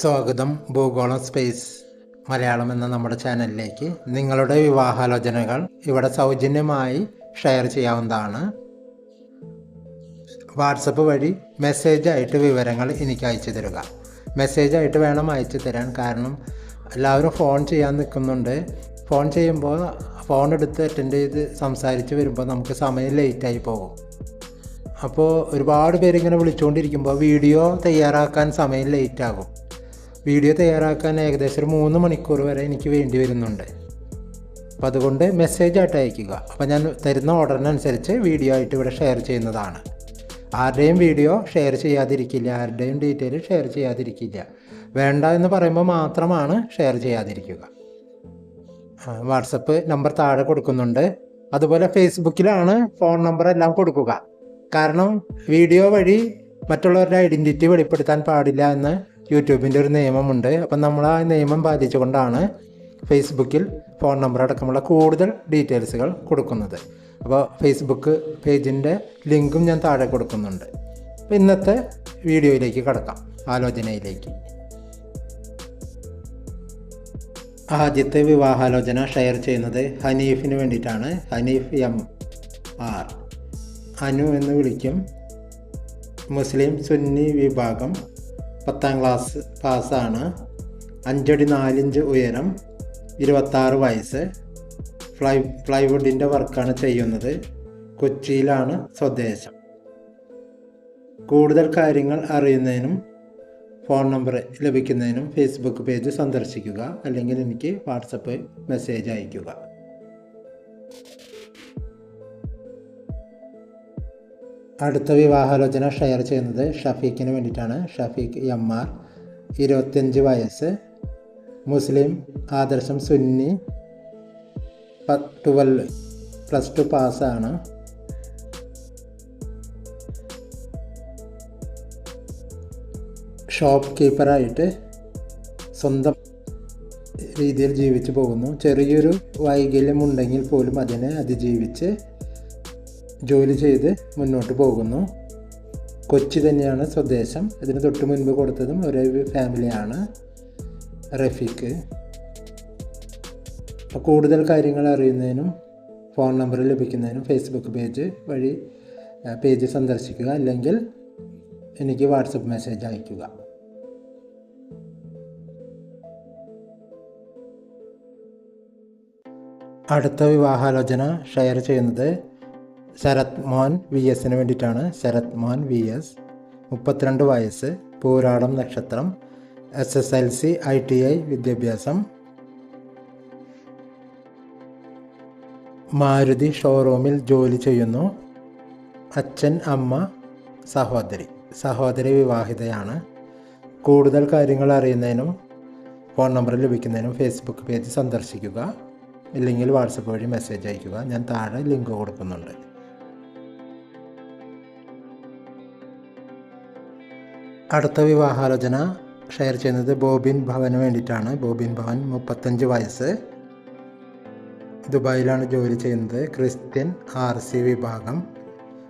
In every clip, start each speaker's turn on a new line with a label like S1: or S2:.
S1: സ്വാഗതം. ഭൂഗോളം സ്പേസ് മലയാളം എന്ന നമ്മുടെ ചാനലിലേക്ക് നിങ്ങളുടെ വിവാഹാലോചനകൾ ഇവിടെ സൗജന്യമായി ഷെയർ ചെയ്യാവുന്നതാണ്. വാട്സപ്പ് വഴി മെസ്സേജായിട്ട് വിവരങ്ങൾ എനിക്ക് അയച്ചു തരിക. മെസ്സേജായിട്ട് വേണം അയച്ചു തരാൻ. കാരണം എല്ലാവരും ഫോൺ ചെയ്യാൻ നിൽക്കുന്നുണ്ട്. ഫോൺ ചെയ്യുമ്പോൾ ഫോൺ എടുത്ത് അറ്റൻഡ് ചെയ്ത് സംസാരിച്ച് വരുമ്പോൾ നമുക്ക് സമയം ലേറ്റായി പോകും. അപ്പോൾ ഒരുപാട് പേരിങ്ങനെ വിളിച്ചുകൊണ്ടിരിക്കുമ്പോൾ വീഡിയോ തയ്യാറാക്കാൻ സമയം ലേറ്റ് ആകും. വീഡിയോ തയ്യാറാക്കാൻ ഏകദേശം ഒരു മൂന്ന് മണിക്കൂർ വരെ എനിക്ക് വേണ്ടി വരുന്നുണ്ട്. അപ്പോൾ അതുകൊണ്ട് മെസ്സേജ് ആയിട്ട് അയയ്ക്കുക. അപ്പോൾ ഞാൻ തരുന്ന ഓർഡറിനനുസരിച്ച് വീഡിയോ ആയിട്ട് ഇവിടെ ഷെയർ ചെയ്യുന്നതാണ്. ആരുടെയും വീഡിയോ ഷെയർ ചെയ്യാതിരിക്കില്ല. ആരുടെയും ഡീറ്റെയിൽ ഷെയർ ചെയ്യാതിരിക്കില്ല. വേണ്ട എന്ന് പറയുമ്പോൾ മാത്രമാണ് ഷെയർ ചെയ്യാതിരിക്കുക. വാട്സപ്പ് നമ്പർ താഴെ കൊടുക്കുന്നുണ്ട്. അതുപോലെ ഫേസ്ബുക്കിലാണ് ഫോൺ നമ്പർ എല്ലാം കൊടുക്കുക. കാരണം വീഡിയോ വഴി മറ്റുള്ളവരുടെ ഐഡന്റിറ്റി വെളിപ്പെടുത്താൻ പാടില്ല എന്ന് യൂട്യൂബിന്റെ ഒരു നിയമമുണ്ട്. അപ്പം നമ്മൾ ആ നിയമം പാലിച്ചുകൊണ്ടാണ് ഫേസ്ബുക്കിൽ ഫോൺ നമ്പർ അടക്കമുള്ള കൂടുതൽ ഡീറ്റെയിൽസുകൾ കൊടുക്കുന്നത്. അപ്പോൾ ഫേസ്ബുക്ക് പേജിന്റെ ലിങ്കും ഞാൻ താഴെ കൊടുക്കുന്നുണ്ട്. അപ്പോൾ ഇന്നത്തെ വീഡിയോയിലേക്ക് കടക്കാം. ആലോചനയിലേക്ക്. ആദ്യത്തെ വിവാഹാലോചന ഷെയർ ചെയ്യുന്നത് ഹനീഫിന് വേണ്ടിയിട്ടാണ്. Hanif M R. അനു എന്ന് വിളിക്കും. മുസ്ലിം സുന്നി വിഭാഗം പത്താം ക്ലാസ് പാസ്സാണ്. അഞ്ചടി നാലിഞ്ച് ഉയരം ഇരുപത്താറ് വയസ്സ്. ഫ്ലൈ ഫ്ലൈവുഡിന്റെ വർക്കാണ് ചെയ്യുന്നത്. കൊച്ചിയിലാണ് സ്വദേശം. കൂടുതൽ കാര്യങ്ങൾ അറിയുന്നതിനും ഫോൺ നമ്പർ ലഭിക്കുന്നതിനും ഫേസ്ബുക്ക് പേജ് സന്ദർശിക്കുക. അല്ലെങ്കിൽ എനിക്ക് വാട്സപ്പ് മെസ്സേജ് അയയ്ക്കുക. അടുത്ത വിവാഹാലോചന ഷെയർ ചെയ്യുന്നത് ഷഫീഖിന് വേണ്ടിയിട്ടാണ്. ഷഫീഖ് എം ആർ ഇരുപത്തിയഞ്ച് വയസ്സ് മുസ്ലിം ആദർശം സുന്നി ട്വൽവ് പ്ലസ് ടു പാസ്സാണ് ഷോപ്പ് കീപ്പറായിട്ട് സ്വന്തം രീതിയിൽ ജീവിച്ചു പോകുന്നു. ചെറിയൊരു വൈകല്യമുണ്ടെങ്കിൽ പോലും അതിനെ അതിജീവിച്ച് ജോലി ചെയ്ത് മുന്നോട്ട് പോകുന്നു. കൊച്ചി തന്നെയാണ് സ്വദേശം. ഇതിന് തൊട്ട് മുൻപ് കൊടുത്തതും ഒരേ ഫാമിലിയാണ് റഫീഖ്. അപ്പോൾ കൂടുതൽ കാര്യങ്ങൾ അറിയുന്നതിനും ഫോൺ നമ്പർ ലഭിക്കുന്നതിനും ഫേസ്ബുക്ക് പേജ് വഴി പേജ് സന്ദർശിക്കുക. അല്ലെങ്കിൽ എനിക്ക് വാട്സപ്പ് മെസ്സേജ് അയയ്ക്കുക. അടുത്ത വിവാഹാലോചന ഷെയർ ചെയ്യുന്നത് ശരത് മോഹൻ വി എസിന് വേണ്ടിയിട്ടാണ് ശരത് മോഹൻ വി എസ്. മുപ്പത്തിരണ്ട് വയസ്സ് പൂരാടം നക്ഷത്രം S S L C I T I വിദ്യാഭ്യാസം. മാരുതി ഷോറൂമിൽ ജോലി ചെയ്യുന്നു. അച്ഛൻ അമ്മ സഹോദരി. സഹോദരി വിവാഹിതയാണ്. കൂടുതൽ കാര്യങ്ങൾ അറിയുന്നതിനും ഫോൺ നമ്പർ ലഭിക്കുന്നതിനും ഫേസ്ബുക്ക് പേജ് സന്ദർശിക്കുക. ഇല്ലെങ്കിൽ വാട്സപ്പ് വഴി മെസ്സേജ് അയയ്ക്കുക. ഞാൻ താഴെ ലിങ്ക് കൊടുക്കുന്നുണ്ട്. അടുത്ത വിവാഹാലോചന ഷെയർ ചെയ്യുന്നത് ബോബിൻ ഭവന് വേണ്ടിയിട്ടാണ്. ബോബിൻ ഭവൻ മുപ്പത്തഞ്ച് വയസ്സ്. ദുബായിലാണ് ജോലി ചെയ്യുന്നത്. ക്രിസ്ത്യൻ ആർ സി വിഭാഗം.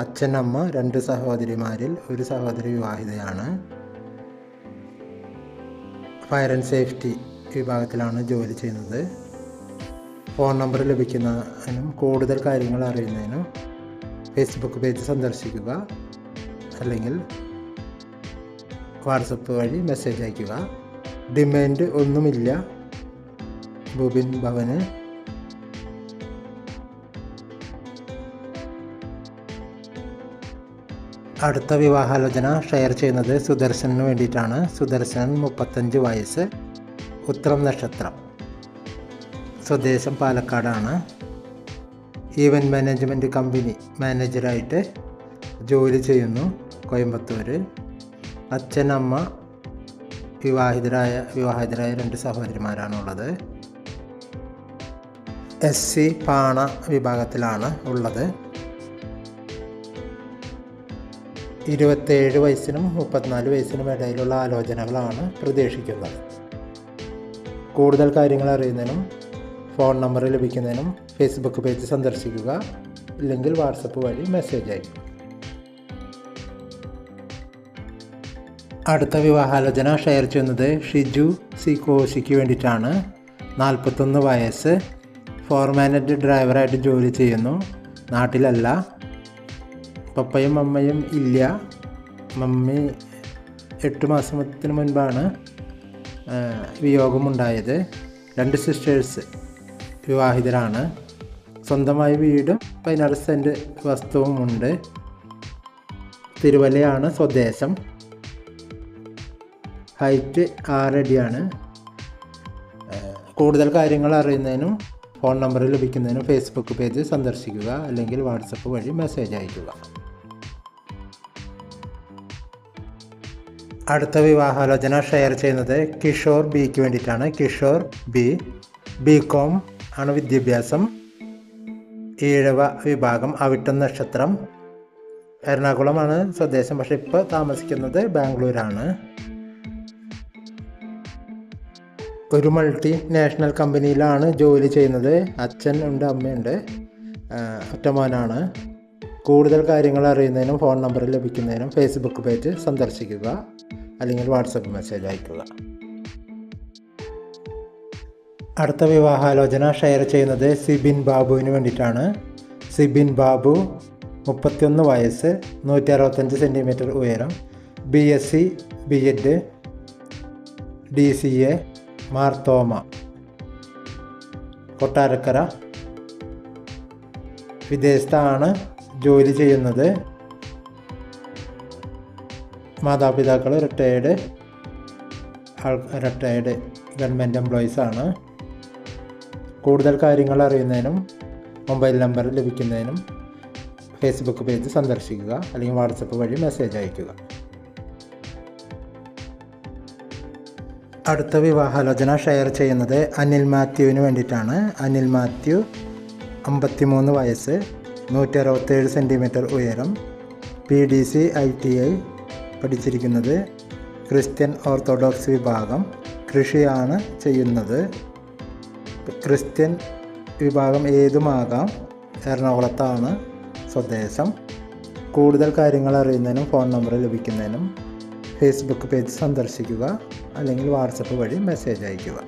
S1: അച്ഛനമ്മ രണ്ട് സഹോദരിമാരിൽ ഒരു സഹോദരി വിവാഹിതയാണ്. ഫയർ ആൻഡ് സേഫ്റ്റി വിഭാഗത്തിലാണ് ജോലി ചെയ്യുന്നത്. ഫോൺ നമ്പർ ലഭിക്കുന്നതിനും കൂടുതൽ കാര്യങ്ങൾ അറിയുന്നതിനും ഫേസ്ബുക്ക് പേജ് സന്ദർശിക്കുക. അല്ലെങ്കിൽ വാട്സപ്പ് വഴി മെസ്സേജ് അയയ്ക്കുക ഡിമാൻഡ് ഒന്നുമില്ല. ബുബിൻ ഭവന്. അടുത്ത വിവാഹാലോചന ഷെയർ ചെയ്യുന്നത് സുദർശനു വേണ്ടിയിട്ടാണ്. സുദർശനൻ മുപ്പത്തഞ്ച് വയസ്സ്. ഉത്രം നക്ഷത്രം. സ്വദേശം പാലക്കാടാണ്. ഈവന്റ് മാനേജ്മെന്റ് കമ്പനി മാനേജറായിട്ട് ജോലി ചെയ്യുന്നു കോയമ്പത്തൂർ അച്ഛൻ അമ്മ വിവാഹിതരായ വിവാഹിതരായ രണ്ട് സഹോദരിമാരാണുള്ളത്. എസ് സി പാണ വിഭാഗത്തിലാണ് ഉള്ളത്. ഇരുപത്തേഴ് വയസ്സിനും മുപ്പത്തിനാല് വയസ്സിനും ഇടയിലുള്ള ആലോചനകളാണ് പ്രതീക്ഷിക്കുന്നത്. കൂടുതൽ കാര്യങ്ങൾ അറിയുന്നതിനും ഫോൺ നമ്പർ ലഭിക്കുന്നതിനും ഫേസ്ബുക്ക് പേജ് സന്ദർശിക്കുക ഇല്ലെങ്കിൽ വാട്സപ്പ് വഴി മെസ്സേജ് അയക്കും അടുത്ത വിവാഹാലോചന ഷെയർ ചെയ്യുന്നത് ഷിജു സി കോശിക്ക് വേണ്ടിയിട്ടാണ്. നാൽപ്പത്തൊന്ന് വയസ്സ് ഫോർമാനറ്റ് ഡ്രൈവറായിട്ട് ജോലി ചെയ്യുന്നു. നാട്ടിലല്ല. പപ്പയും അമ്മയും ഇല്ല. മമ്മി എട്ട് മാസത്തിന് മുൻപാണ് വിയോഗമുണ്ടായത്. രണ്ട് സിസ്റ്റേഴ്സ് വിവാഹിതരാണ്. സ്വന്തമായി വീടും പതിനാറ് സെന്റ് വസ്തുവുമുണ്ട്. തിരുവല്ലയാണ് സ്വദേശം. ഹൈറ്റ് ആറടിയാണ്. കൂടുതൽ കാര്യങ്ങൾ അറിയുന്നതിനും ഫോൺ നമ്പർ ലഭിക്കുന്നതിനും ഫേസ്ബുക്ക് പേജ് സന്ദർശിക്കുക അല്ലെങ്കിൽ വാട്സപ്പ് വഴി മെസ്സേജ് അയയ്ക്കുക. അടുത്ത വിവാഹാലോചന ഷെയർ ചെയ്യുന്നത് കിഷോർ ബിക്ക് വേണ്ടിയിട്ടാണ്. കിഷോർ ബി ബി കോം ആണ് വിദ്യാഭ്യാസം. ഈഴവ വിഭാഗം അവിട്ടം നക്ഷത്രം. എറണാകുളമാണ് സ്വദേശം. പക്ഷെ ഇപ്പോൾ താമസിക്കുന്നത് ബാംഗ്ലൂരാണ്. ഒരു മൾട്ടി നാഷണൽ കമ്പനിയിലാണ് ജോലി ചെയ്യുന്നത്. അച്ഛൻ ഉണ്ട് അമ്മയുണ്ട്. ഒറ്റമാനാണ്. കൂടുതൽ കാര്യങ്ങൾ അറിയുന്നതിനും ഫോൺ നമ്പർ ലഭിക്കുന്നതിനും ഫേസ്ബുക്ക് പേജ് സന്ദർശിക്കുക. അല്ലെങ്കിൽ വാട്സപ്പ് മെസ്സേജ് അയക്കുക. അടുത്ത വിവാഹാലോചന ഷെയർ ചെയ്യുന്നത് സിബിൻ ബാബുവിന് വേണ്ടിയിട്ടാണ്. സിബിൻ ബാബു മുപ്പത്തിയൊന്ന് വയസ്സ് നൂറ്റി അറുപത്തഞ്ച് സെന്റിമീറ്റർ ഉയരം B S C B Ed D C A Marthoma Kottarakkara. വിദേശത്താണ് ജോലി ചെയ്യുന്നത്. മാതാപിതാക്കൾ റിട്ടയേർഡ് റിട്ടയേർഡ് ഗവൺമെന്റ് എംപ്ലോയീസ് ആണ്. കൂടുതൽ കാര്യങ്ങൾ അറിയുന്നതിനും മൊബൈൽ നമ്പർ ലഭിക്കുന്നതിനും ഫേസ്ബുക്ക് പേജ് സന്ദർശിക്കുക അല്ലെങ്കിൽ വാട്സപ്പ് വഴി മെസ്സേജ് അയയ്ക്കുക. അടുത്ത വിവാഹാലോചന ഷെയർ ചെയ്യുന്നത് അനിൽ മാത്യുവിന് വേണ്ടിയിട്ടാണ്. അനിൽ മാത്യു അമ്പത്തിമൂന്ന് വയസ്സ് നൂറ്റി അറുപത്തേഴ് സെന്റിമീറ്റർ ഉയരം P D C I T I പഠിച്ചിരിക്കുന്നത്. Christian Orthodox വിഭാഗം കൃഷിയാണ് ചെയ്യുന്നത്. ക്രിസ്ത്യൻ വിഭാഗം ഏതുമാകാം? എറണാകുളത്താണ് സ്വദേശം. കൂടുതൽ കാര്യങ്ങൾ അറിയുന്നതിനും ഫോൺ നമ്പർ ലഭിക്കുന്നതിനും ഫേസ്ബുക്ക് പേജ് സന്ദർശിക്കുക. അല്ലെങ്കിൽ വാട്സപ്പ് വഴി മെസ്സേജ് അയയ്ക്കുക.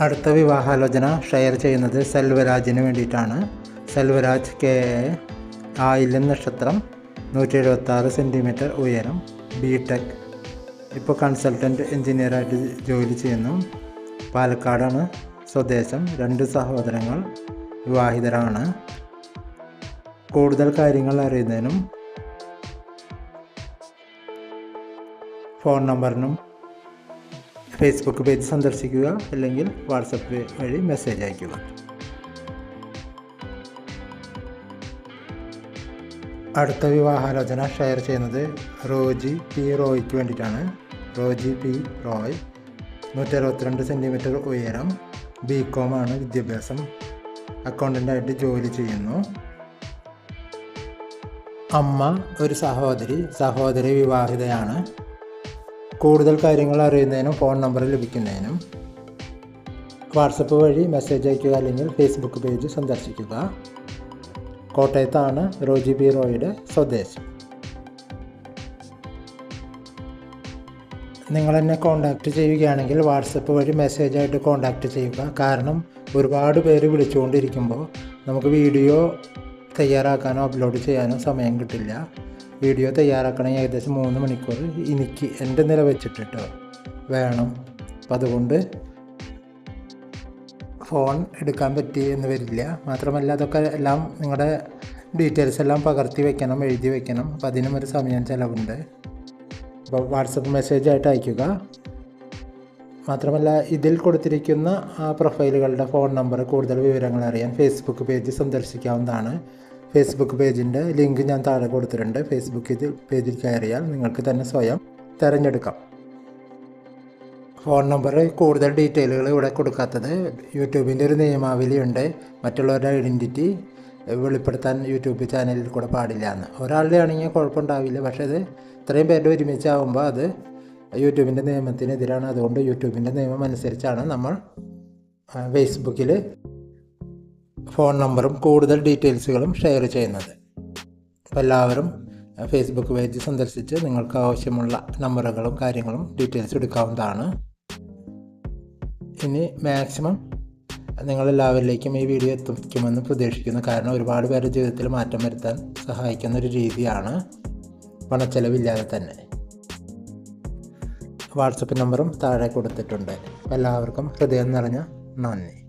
S1: അടുത്ത വിവാഹാലോചന ഷെയർ ചെയ്യുന്നത് സെൽവരാജിന് വേണ്ടിയിട്ടാണ്. സെൽവരാജ് കെ ആയില്യം നക്ഷത്രം നൂറ്റി എഴുപത്താറ് സെന്റിമീറ്റർ ഉയരം ബി ടെക് ഇപ്പോൾ കൺസൾട്ടന്റ് എൻജിനീയറായിട്ട് ജോലി ചെയ്യുന്നു. പാലക്കാടാണ് സ്വദേശം. രണ്ട് സഹോദരങ്ങൾ വിവാഹിതരാണ്. കൂടുതൽ കാര്യങ്ങൾ അറിയുന്നതിനും ഫോൺ നമ്പറിനും ഫേസ്ബുക്ക് പേജ് സന്ദർശിക്കുക അല്ലെങ്കിൽ വാട്സപ്പ് വഴി മെസ്സേജ് അയയ്ക്കുക. അടുത്ത വിവാഹാലോചന ഷെയർ ചെയ്യുന്നത് റോജി പി റോയ്ക്ക് വേണ്ടിയിട്ടാണ്. റോജി പി റോയ് നൂറ്റി അറുപത്തിരണ്ട് സെന്റിമീറ്റർ ഉയരം ബി ആണ് വിദ്യാഭ്യാസം. അക്കൗണ്ടന്റായിട്ട് ജോലി ചെയ്യുന്നു. അമ്മ ഒരു സഹോദരി സഹോദരി വിവാഹിതയാണ്. കൂടുതൽ കാര്യങ്ങൾ അറിയുന്നതിനും ഫോൺ നമ്പർ ലഭിക്കുന്നതിനും വാട്സപ്പ് വഴി മെസ്സേജ് അയയ്ക്കുക അല്ലെങ്കിൽ ഫേസ്ബുക്ക് പേജ് സന്ദർശിക്കുക. കോട്ടയത്താണ് റോജി ബി റോയുടെ സ്വദേശം. നിങ്ങൾ എന്നെ കോൺടാക്റ്റ് ചെയ്യുകയാണെങ്കിൽ വാട്സപ്പ് വഴി മെസ്സേജായിട്ട് കോൺടാക്റ്റ് ചെയ്യുക. കാരണം ഒരുപാട് പേര് വിളിച്ചുകൊണ്ടിരിക്കുമ്പോൾ നമുക്ക് വീഡിയോ തയ്യാറാക്കാനോ അപ്ലോഡ് ചെയ്യാനോ സമയം കിട്ടില്ല. വീഡിയോ തയ്യാറാക്കണമെങ്കിൽ ഏകദേശം മൂന്ന് മണിക്കൂർ എനിക്ക് എന്റെ നില വെച്ചിട്ടിട്ടോ വേണം. അപ്പം അതുകൊണ്ട് ഫോൺ എടുക്കാൻ പറ്റി എന്ന് വരില്ല. മാത്രമല്ല അതൊക്കെ എല്ലാം നിങ്ങളുടെ ഡീറ്റെയിൽസ് എല്ലാം പകർത്തി വെക്കണം എഴുതി വെക്കണം. അപ്പം അതിനും ഒരു സമയം ചിലവുണ്ട്. അപ്പോൾ വാട്സപ്പ് മെസ്സേജ് ആയിട്ട് അയക്കുക. മാത്രമല്ല ഇതിൽ കൊടുത്തിരിക്കുന്ന ആ പ്രൊഫൈലുകളുടെ ഫോൺ നമ്പർ കൂടുതൽ വിവരങ്ങൾ അറിയാൻ ഫേസ്ബുക്ക് പേജ് സന്ദർശിക്കാവുന്നതാണ്. ഫേസ്ബുക്ക് പേജിന്റെ ലിങ്ക് ഞാൻ താഴെ കൊടുത്തിട്ടുണ്ട്. ഫേസ്ബുക്ക് ഇതിൽ പേജിൽ കയറിയാൽ നിങ്ങൾക്ക് തന്നെ സ്വയം തിരഞ്ഞെടുക്കാം. ഫോൺ നമ്പർ കൂടുതൽ ഡീറ്റെയിലുകൾ ഇവിടെ കൊടുക്കാത്തത് യൂട്യൂബിന്റെ ഒരു നിയമാവലിയുണ്ട് മറ്റുള്ളവരുടെ ഐഡന്റിറ്റി വെളിപ്പെടുത്താൻ യൂട്യൂബ് ചാനലിൽ കൂടെ പാടില്ല എന്ന്. ഒരാളുടെ ആണെങ്കിൽ കുഴപ്പമുണ്ടാവില്ല. പക്ഷേ അത് ഇത്രയും പേരുടെ ഒരുമിച്ചാവുമ്പോൾ അത് യൂട്യൂബിന്റെ നിയമത്തിനെതിരാണ്. അതുകൊണ്ട് യൂട്യൂബിന്റെ നിയമം അനുസരിച്ചാണ് നമ്മൾ ഫേസ്ബുക്കിൽ ഫോൺ നമ്പറും കൂടുതൽ ഡീറ്റെയിൽസുകളും ഷെയർ ചെയ്യുന്നത്. എല്ലാവരും ഫേസ്ബുക്ക് പേജ് സന്ദർശിച്ച് നിങ്ങൾക്ക് ആവശ്യമുള്ള നമ്പറുകളും കാര്യങ്ങളും ഡീറ്റെയിൽസ് എടുക്കാവുന്നതാണ്. ഇനി മാക്സിമം നിങ്ങളെല്ലാവരിലേക്കും ഈ വീഡിയോ എത്തിക്കുമെന്ന് പ്രതീക്ഷിക്കുന്നു. കാരണം ഒരുപാട് പേരുടെ ജീവിതത്തിൽ മാറ്റം വരുത്താൻ സഹായിക്കുന്ന ഒരു രീതിയാണ് പണച്ചെലവില്ലാതെ തന്നെ. വാട്സപ്പ് നമ്പറും താഴെ കൊടുത്തിട്ടുണ്ട്. എല്ലാവർക്കും ഹൃദയം നിറഞ്ഞ നന്ദി.